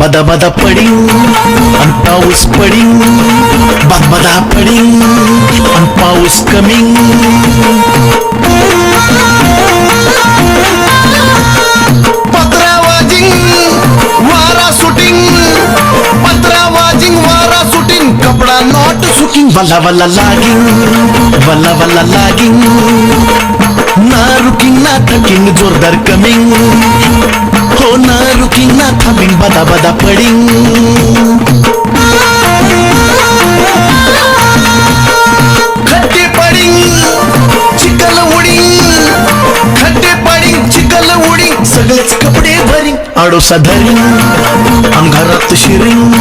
बदा बदा पडिंग आणि पाऊस पडिंग बदा पडिंग आणि पाऊस कमिंग. पत्रा वाजिंग वारा सुटिंग पत्रा वाजिंग वारा सुटिंग कपडा नॉट सुकिंग वल्ला वल्ला लागिंग वल्ला वल्ला लागिंग. ना रुकिंग ना थकिंग जोरदार कमिंग. ना रुकिंग ना थांबिंग बदा बदा पडिंग खड्डे पडिंग चिकल उडिंग खट्टे पडिंग चिकल उडिंग सगळेच कपडे भरिंग आडोसा धरिंग अंगारात शिरिंग